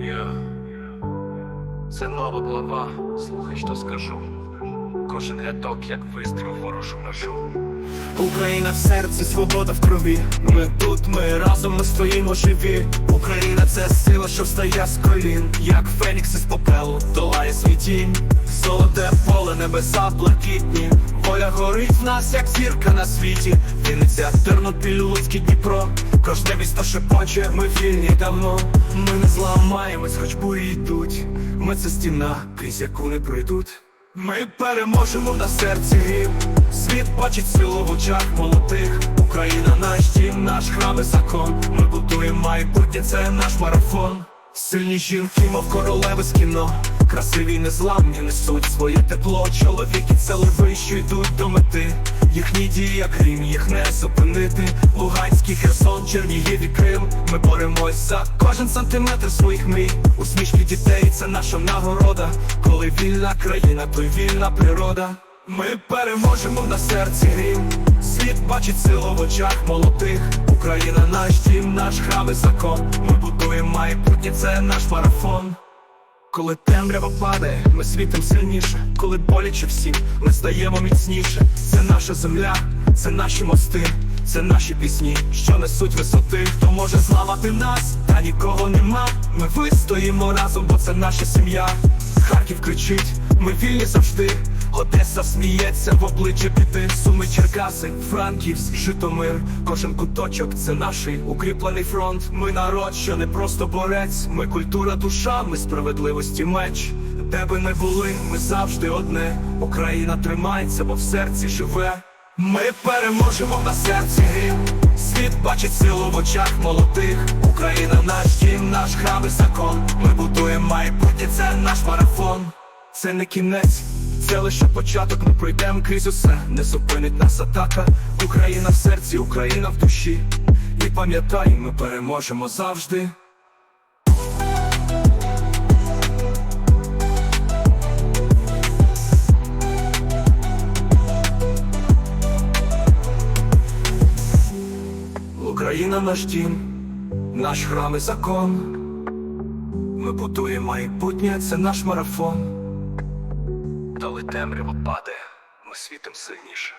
Я. Це нова глава, слухай, що скажу. Кожен рядок, як вистріл ворожу ножу. Україна в серці, свобода в крові. Ми тут, ми разом, ми стоїмо живі. Україна це сила, що встає з колін, як Фенікс із попелу, долає свій тінь. Золоте поле, небеса блакитні. Воля горить в нас, як зірка на світі. Вінниця, Тернопіль, Луцький Дніпро. Кожне місто шепоче, ми вільні давно. Ми не зламаємось, хоч бурі йдуть. Ми це стіна, крізь яку не пройдуть. Ми переможемо на серці грім. Світ бачить силу в очах молодих. Україна наш дім, наш храм і закон. Ми будуємо майбутнє, це наш марафон. Сильні жінки, мов королеви з кіно. Красиві незламні несуть своє тепло. Чоловіки це леви, що йдуть до мети. Їхні дії, як грім, їх не зупинити. Луганський Херсон, Чернігів і Крим. Ми боремось за кожен сантиметр своїх мрій. Усмішки дітей це наша нагорода. Коли вільна країна, то й вільна природа. Ми переможемо на серці грім. Світ бачить силу в очах молодих. Україна наш дім, наш храм і закон. Ми будуємо майбутнє, це наш марафон. Коли темрява падає, ми світим сильніше, коли боляче всім, ми стаємо міцніше. Це наша земля, це наші мости, це наші пісні, що несуть висоти. Хто може зламати нас, та нікого нема. Ми вистоїмо разом, бо це наша сім'я. Харків кричить, ми вільні завжди. Одеса сміється в обличчя піти. Суми Черкаси, Франківськ, Житомир. Кожен куточок це наш укріплений фронт. Ми народ, що не просто борець. Ми культура, душа, ми справедливості меч. Де би не були, ми завжди одне. Україна тримається, бо в серці живе. Ми переможемо на серці грім. Світ бачить силу в очах молодих. Україна наш дім, наш храм і закон. Ми будуємо майбутнє, це наш марафон. Це не кінець, це лише початок. Ми пройдемо крізь усе, не зупинить нас атака. Україна в серці, Україна в душі. І пам'ятай, ми переможемо завжди. Україна наш дім, наш храм і закон. Ми будуємо майбутнє, це наш марафон. Коли темрява падає, ми світим сильніше.